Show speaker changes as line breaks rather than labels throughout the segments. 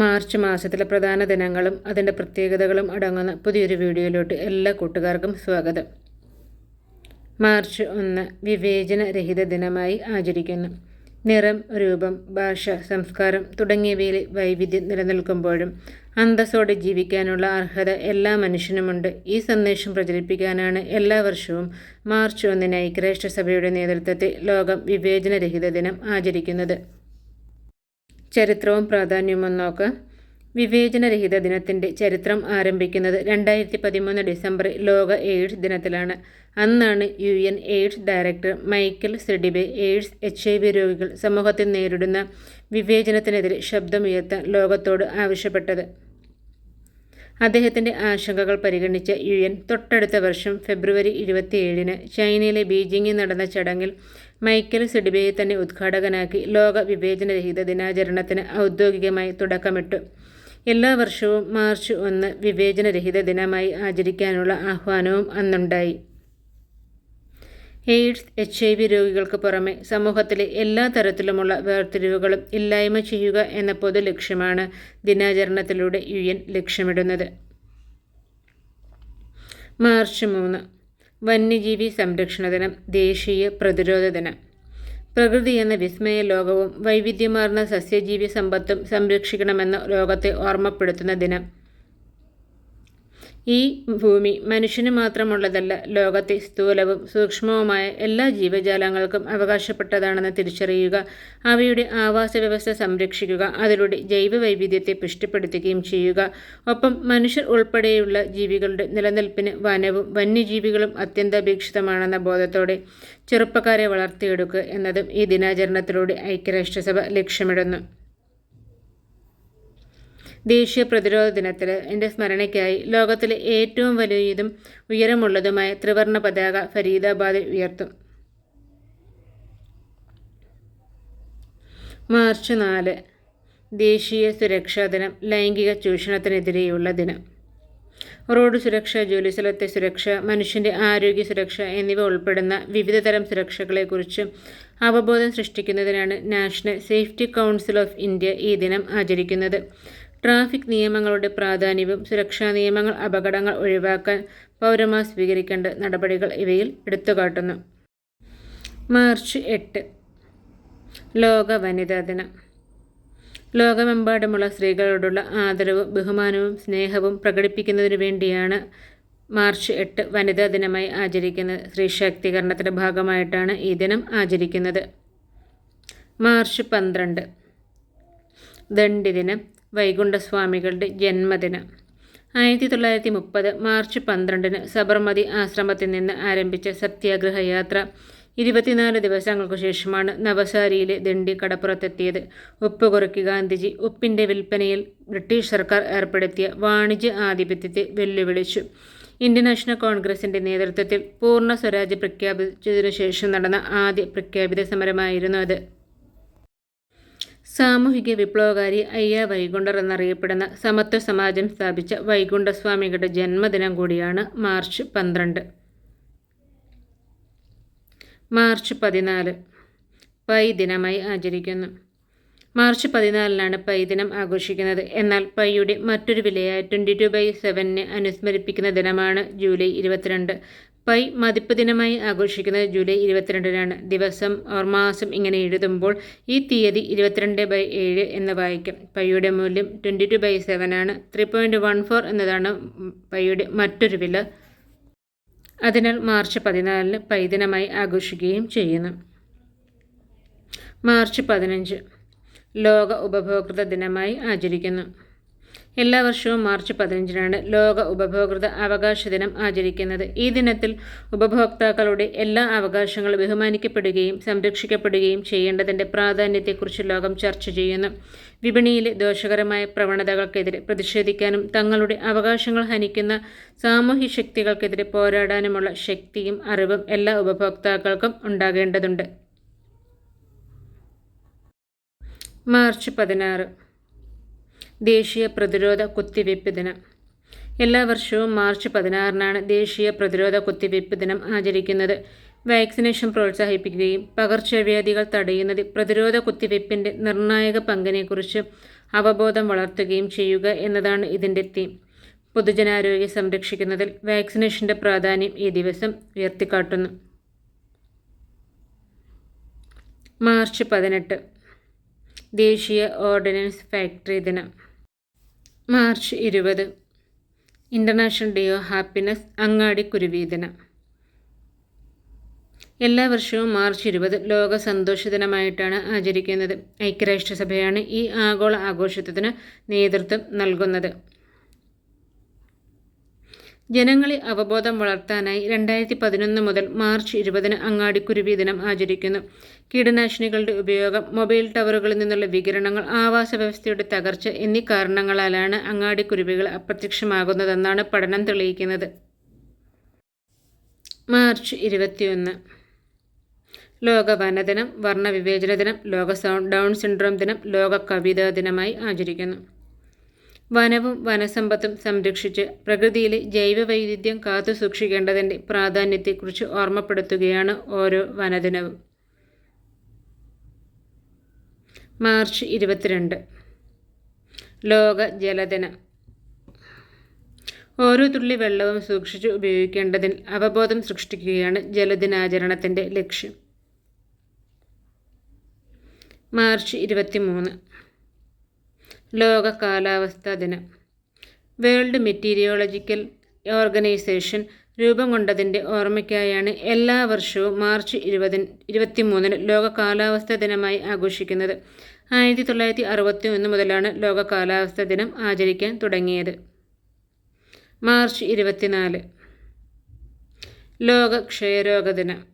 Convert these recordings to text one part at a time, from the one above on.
March മാസത്തിലെ പ്രധാന ദിനങ്ങളും അതിന്റെ പ്രത്യേകതകളും അടങ്ങുന്ന പുതിയൊരു വീഡിയോയിലോട്ട് എല്ലാ കൂട്ടുകാർക്കും സ്വാഗതം. മാർച്ച് ഒന്ന് വിവേചന രഹിത ദിനമായി ആചരിക്കുന്നു. നിറം രൂപം ഭാഷ സംസ്കാരം തുടങ്ങിയവയിൽ വൈവിധ്യം നിലനിൽക്കുമ്പോഴും അന്തസ്സോടെ ജീവിക്കാനുള്ള അർഹത എല്ലാ മനുഷ്യനുമുണ്ട്. ഈ സന്ദേശം പ്രചരിപ്പിക്കാനാണ് എല്ലാ വർഷവും മാർച്ച് ഒന്നിന് ഐക്യരാഷ്ട്രസഭയുടെ നേതൃത്വത്തിൽ ലോകം വിവേചനരഹിത ദിനം ആചരിക്കുന്നത്. ചരിത്രവും പ്രാധാന്യവും നോക്കാം. വിവേചനരഹിത ദിനത്തിന്റെ ചരിത്രം ആരംഭിക്കുന്നത് രണ്ടായിരത്തി പതിമൂന്ന് ഡിസംബറിൽ ലോക എയ്ഡ്സ് ദിനത്തിലാണ്. അന്നാണ് U N AIDS director Michael Sidibe AIDS H I V രോഗികൾ സമൂഹത്തിൽ നേരിടുന്ന വിവേചനത്തിനെതിരെ ശബ്ദമുയർത്താൻ ലോകത്തോട് ആവശ്യപ്പെട്ടത്. അദ്ദേഹത്തിന്റെ ആശങ്കകൾ പരിഗണിച്ച യു എൻ തൊട്ടടുത്ത വർഷം ഫെബ്രുവരി ഇരുപത്തിയേഴിന് ചൈനയിലെ ബീജിംഗിൽ നടന്ന ചടങ്ങിൽ മൈക്കൽ സിഡിബയെ തന്നെ ഉദ്ഘാടകനാക്കി ലോക വിവേചനരഹിത ദിനാചരണത്തിന് ഔദ്യോഗികമായി തുടക്കമിട്ടു. എല്ലാ വർഷവും മാർച്ച് ഒന്ന് വിവേചനരഹിത ദിനമായി ആചരിക്കാനുള്ള ആഹ്വാനവും അന്നുണ്ടായി. എയ്ഡ്സ് എച്ച് ഐ വി രോഗികൾക്ക് പുറമെ സമൂഹത്തിലെ എല്ലാ തരത്തിലുമുള്ള വേർതിരിവുകളും ഇല്ലായ്മ ചെയ്യുക എന്ന പൊതു ലക്ഷ്യമാണ് ദിനാചരണത്തിലൂടെ യു എൻ ലക്ഷ്യമിടുന്നത്. മാർച്ച് മൂന്ന്. വന്യജീവി സംരക്ഷണ ദിനം ദേശീയ പ്രതിരോധ ദിനം. പ്രകൃതി എന്ന വിസ്മയ ലോകവും വൈവിധ്യമാർന്ന സസ്യജീവി സമ്പത്തും സംരക്ഷിക്കണമെന്ന് ലോകത്തെ ഓർമ്മപ്പെടുത്തുന്ന ദിനം. ഈ ഭൂമി മനുഷ്യന് മാത്രമുള്ളതല്ല ലോകത്തെ സ്ഥൂലവും സൂക്ഷ്മവുമായ എല്ലാ ജീവജാലങ്ങൾക്കും അവകാശപ്പെട്ടതാണെന്ന് തിരിച്ചറിയുക അവയുടെ ആവാസ വ്യവസ്ഥ സംരക്ഷിക്കുക അതിലൂടെ ജൈവ വൈവിധ്യത്തെ പുഷ്ടിപ്പെടുത്തുകയും ചെയ്യുക. ഒപ്പം മനുഷ്യർ ഉൾപ്പെടെയുള്ള ജീവികളുടെ നിലനിൽപ്പിന് വനവും വന്യജീവികളും അത്യന്താപേക്ഷിതമാണെന്ന ബോധത്തോടെ ചെറുപ്പക്കാരെ വളർത്തിയെടുക്കുക എന്നതും ഈ ദിനാചരണത്തിലൂടെ ഐക്യരാഷ്ട്രസഭ ലക്ഷ്യമിടുന്നു. ദേശീയ പ്രതിരോധ ദിനത്തിൽ എന്റെ സ്മരണയ്ക്കായി ലോകത്തിലെ ഏറ്റവും വലിയതും ഉയരമുള്ളതുമായ ത്രിവർണ പതാക ഫരീദാബാദിൽ ഉയർത്തും. മാർച്ച് നാല്. ദേശീയ സുരക്ഷാ ദിനം ലൈംഗിക ചൂഷണത്തിനെതിരെയുള്ള ദിനം. റോഡ് സുരക്ഷ ജോലിസ്ഥലത്തെ സുരക്ഷ മനുഷ്യന്റെ ആരോഗ്യ സുരക്ഷ എന്നിവ ഉൾപ്പെടുന്ന വിവിധ തരം സുരക്ഷകളെക്കുറിച്ച് അവബോധം സൃഷ്ടിക്കുന്നതിനാണ് national safety council of India ഈ ദിനം ആചരിക്കുന്നത്. ട്രാഫിക് നിയമങ്ങളുടെ പ്രാധാന്യവും സുരക്ഷാ നിയമങ്ങൾ അപകടങ്ങൾ ഒഴിവാക്കാൻ പൗരന്മാർ സ്വീകരിക്കേണ്ട നടപടികൾ ഇവയിൽ എടുത്തുകാട്ടുന്നു. മാർച്ച് എട്ട്. ലോക വനിതാ ദിനം. ലോകമെമ്പാടുമുള്ള സ്ത്രീകളോടുള്ള ആദരവും ബഹുമാനവും സ്നേഹവും പ്രകടിപ്പിക്കുന്നതിനു വേണ്ടിയാണ് മാർച്ച് എട്ട് വനിതാ ദിനമായി ആചരിക്കുന്നത്. സ്ത്രീ ശാക്തീകരണത്തിന്റെ ഭാഗമായിട്ടാണ് ഈ ദിനം ആചരിക്കുന്നത്. മാർച്ച് പന്ത്രണ്ട്. ദണ്ഡി ദിനം. വൈകുണ്ഠസ്വാമികളുടെ ജന്മദിനം. ആയിരത്തി തൊള്ളായിരത്തി മുപ്പത് മാർച്ച് പന്ത്രണ്ടിന് സബർമതി ആശ്രമത്തിൽ നിന്ന് ആരംഭിച്ച സത്യാഗ്രഹ യാത്ര ഇരുപത്തിനാല് ദിവസങ്ങൾക്കു ശേഷമാണ് നവസാരിയിലെ ദണ്ഡി കടപ്പുറത്തെത്തിയത് ഉപ്പ് കുറയ്ക്ക് ഗാന്ധിജി ഉപ്പിന്റെ വിൽപ്പനയിൽ ബ്രിട്ടീഷ് സർക്കാർ ഏർപ്പെടുത്തിയ വാണിജ്യ ആധിപത്യത്തെ വെല്ലുവിളിച്ചു. ഇന്ത്യൻ നാഷണൽ കോൺഗ്രസിന്റെ നേതൃത്വത്തിൽ പൂർണ സ്വരാജ് പ്രഖ്യാപിച്ചതിനു ശേഷം നടന്ന ആദ്യ പ്രഖ്യാപിത സമരമായിരുന്നു അത്. സാമൂഹിക വിപ്ലവകാരി അയ്യ വൈകുണ്ഠർ എന്നറിയപ്പെടുന്ന സമത്വ സമാജം സ്ഥാപിച്ച വൈകുണ്ഠസ്വാമികളുടെ ജന്മദിനം കൂടിയാണ് മാർച്ച് പന്ത്രണ്ട്. മാർച്ച് പതിനാല്. പൈ ദിനമായി ആചരിക്കുന്നു. മാർച്ച് പതിനാലിനാണ് പൈ ദിനം ആഘോഷിക്കുന്നത്. എന്നാൽ പൈയുടെ മറ്റൊരു വിലയായ ട്വന്റി ടു ബൈ സെവനിനെ അനുസ്മരിപ്പിക്കുന്ന ദിനമാണ് ജൂലൈ ഇരുപത്തിരണ്ട്. പൈ മതിപ്പ് ദിനമായി ആഘോഷിക്കുന്നത് ജൂലൈ ഇരുപത്തിരണ്ടിനാണ്. ദിവസം ഓർ മാസം ഇങ്ങനെ എഴുതുമ്പോൾ ഈ തീയതി ഇരുപത്തിരണ്ട് ബൈ ഏഴ് എന്ന് വായിക്കും. പൈയുടെ മൂല്യം ട്വന്റി ടു ബൈ സെവൻ ആണ്. ത്രീ പോയിന്റ് വൺ ഫോർ എന്നതാണ് പൈയുടെ മറ്റൊരു വില. അതിനാൽ മാർച്ച് പതിനാലിന് പൈ ദിനമായി ആഘോഷിക്കുകയും ചെയ്യുന്നു. മാർച്ച് പതിനഞ്ച് ലോക ഉപഭോക്തൃ ദിനമായി ആചരിക്കുന്നു. എല്ലാ വർഷവും മാർച്ച് പതിനഞ്ചിനാണ് ലോക ഉപഭോക്തൃ അവകാശ ദിനം ആചരിക്കുന്നത്. ഈ ദിനത്തിൽ ഉപഭോക്താക്കളുടെ എല്ലാ അവകാശങ്ങളും ബഹുമാനിക്കപ്പെടുകയും സംരക്ഷിക്കപ്പെടുകയും ചെയ്യേണ്ടതിന്റെ പ്രാധാന്യത്തെക്കുറിച്ച് ലോകം ചർച്ച ചെയ്യുന്നു. വിപണിയിലെ ദോഷകരമായ പ്രവണതകൾക്കെതിരെ പ്രതിഷേധിക്കാനും തങ്ങളുടെ അവകാശങ്ങൾ ഹനിക്കുന്ന സാമൂഹ്യ ശക്തികൾക്കെതിരെ പോരാടാനുമുള്ള ശക്തിയും അറിവും എല്ലാ ഉപഭോക്താക്കൾക്കും ഉണ്ടാകേണ്ടതുണ്ട്. മാർച്ച് പതിനാറ് ദേശീയ പ്രതിരോധ കുത്തിവയ്പ്പ് ദിനം. എല്ലാ വർഷവും മാർച്ച് പതിനാറിനാണ് ദേശീയ പ്രതിരോധ കുത്തിവയ്പ്പ് ദിനം ആചരിക്കുന്നത്. വാക്സിനേഷൻ പ്രോത്സാഹിപ്പിക്കുകയും പകർച്ചവ്യാധികൾ തടയുന്നതിൽ പ്രതിരോധ കുത്തിവയ്പ്പിന്റെ നിർണായക പങ്കിനെക്കുറിച്ച് അവബോധം വളർത്തുകയും ചെയ്യുക എന്നതാണ് ഇതിന്റെ തീം പൊതുജനാരോഗ്യം സംരക്ഷിക്കുന്നതിൽ വാക്സിനേഷന്റെ പ്രാധാന്യം ഈ ദിവസം ഉയർത്തിക്കാട്ടുന്നു. മാർച്ച് പതിനെട്ട്. ദേശീയ ഓർഡിനൻസ് ഫാക്ടറി ദിനം. മാർച്ച് ഇരുപത്. ഇന്റർനാഷണൽ ഡേ ഓഫ് ഹാപ്പിനെസ് അങ്ങാടി ദിനം എല്ലാ വർഷവും മാർച്ച് ഇരുപത് ലോക സന്തോഷ ദിനമായിട്ടാണ് ആചരിക്കുന്നത്. ഐക്യരാഷ്ട്രസഭയാണ് ഈ ആഗോള ആഘോഷത്തിന് നേതൃത്വം നൽകുന്നത്. ജനങ്ങളെ അവബോധം വളർത്താനായി രണ്ടായിരത്തി പതിനൊന്ന് മുതൽ മാർച്ച് ഇരുപതിന് അങ്ങാടിക്കുരുവി ദിനം ആചരിക്കുന്നു. കീടനാശിനികളുടെ ഉപയോഗം മൊബൈൽ ടവറുകളിൽ നിന്നുള്ള വികിരണങ്ങൾ ആവാസ വ്യവസ്ഥയുടെ തകർച്ച എന്നീ കാരണങ്ങളാലാണ് അങ്ങാടിക്കുരുവികൾ അപ്രത്യക്ഷമാകുന്നതെന്നാണ് പഠനം തെളിയിക്കുന്നത്. മാർച്ച് ഇരുപത്തിയൊന്ന്. ലോക വനദിനം വർണവിവേചന ദിനം ലോക ഡൗൺ സിൻഡ്രോം ദിനം ലോക കവിതാ ദിനമായി ആചരിക്കുന്നു. വനവും വനസമ്പത്തും സംരക്ഷിച്ച് പ്രകൃതിയിലെ ജൈവവൈവിധ്യം കാത്തു സൂക്ഷിക്കേണ്ടതിന്റെ പ്രാധാന്യത്തെക്കുറിച്ച് ഓർമ്മപ്പെടുത്തുകയാണ് ഓരോ വനദിനവും. മാർച്ച് ഇരുപത്തിരണ്ട്. ലോക ജലദിനം. ഓരോ തുള്ളി വെള്ളവും സൂക്ഷിച്ച് ഉപയോഗിക്കേണ്ടതിൽ അവബോധം സൃഷ്ടിക്കുകയാണ് ജലദിനാചരണത്തിന്റെ ലക്ഷ്യം. മാർച്ച് ഇരുപത്തിമൂന്ന്. ലോക കാലാവസ്ഥാ ദിനം. വേൾഡ് മെറ്റീരിയോളജിക്കൽ ഓർഗനൈസേഷൻ രൂപം കൊണ്ടതിന്റെ ഓർമ്മയ്ക്കായാണ് എല്ലാ വർഷവും മാർച്ച് ഇരുപതിന് ഇരുപത്തിമൂന്നിന് ലോക കാലാവസ്ഥാ ദിനമായി ആഘോഷിക്കുന്നത്. ആയിരത്തി തൊള്ളായിരത്തി അറുപത്തി ഒന്ന് മുതലാണ് ലോക കാലാവസ്ഥാ ദിനം ആചരിക്കാൻ തുടങ്ങിയത്. മാർച്ച് ഇരുപത്തിനാല്. ലോക ക്ഷയരോഗ ദിനം.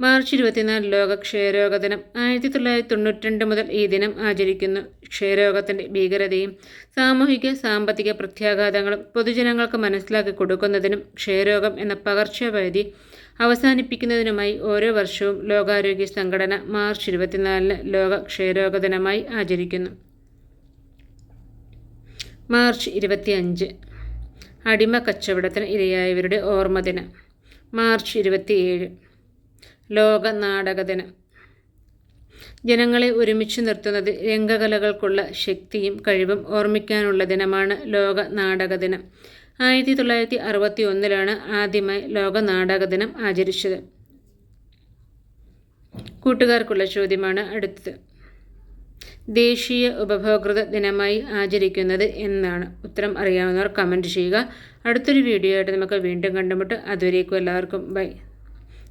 മാർച്ച് ഇരുപത്തിനാല് ലോക ക്ഷയരോഗ ദിനം ആയിരത്തി തൊള്ളായിരത്തി തൊണ്ണൂറ്റിരണ്ട് മുതൽ ഈ ദിനം ആചരിക്കുന്നു. ക്ഷയരോഗത്തിന്റെ ഭീകരതയും സാമൂഹിക സാമ്പത്തിക പ്രത്യാഘാതങ്ങളും പൊതുജനങ്ങൾക്ക് മനസ്സിലാക്കി കൊടുക്കുന്നതിനും ക്ഷയരോഗം എന്ന പകർച്ചവ്യാധി അവസാനിപ്പിക്കുന്നതിനുമായി ഓരോ വർഷവും ലോകാരോഗ്യ സംഘടന മാർച്ച് ഇരുപത്തിനാലിന് ലോക ക്ഷയരോഗ ദിനമായി ആചരിക്കുന്നു. മാർച്ച് ഇരുപത്തിയഞ്ച്. അടിമ കച്ചവടത്തിന് ഇരയായവരുടെ ഓർമ്മ ദിനം മാർച്ച് ഇരുപത്തിയേഴ്. ലോക നാടക ദിനം ജനങ്ങളെ ഒരുമിച്ച് നിർത്തുന്നത് രംഗകലകൾക്കുള്ള ശക്തിയും കഴിവും ഓർമ്മിക്കാനുള്ള ദിനമാണ് ലോക നാടക ദിനം ആയിരത്തി തൊള്ളായിരത്തി അറുപത്തി ഒന്നിലാണ് ആദ്യമായി ലോക നാടക ദിനം ആചരിച്ചത്. കൂട്ടുകാർക്കുള്ള ചോദ്യമാണ് അടുത്തത്. ദേശീയ ഉപഭോക്തൃ ദിനമായി ആചരിക്കുന്നത് എന്നാണ് ഉത്തരം അറിയാവുന്നവർ കമന്റ് ചെയ്യുക. അടുത്തൊരു വീഡിയോ ആയിട്ട് നമുക്ക് വീണ്ടും കണ്ടുമുട്ട്. അതുവരേക്കും എല്ലാവർക്കും ബൈ.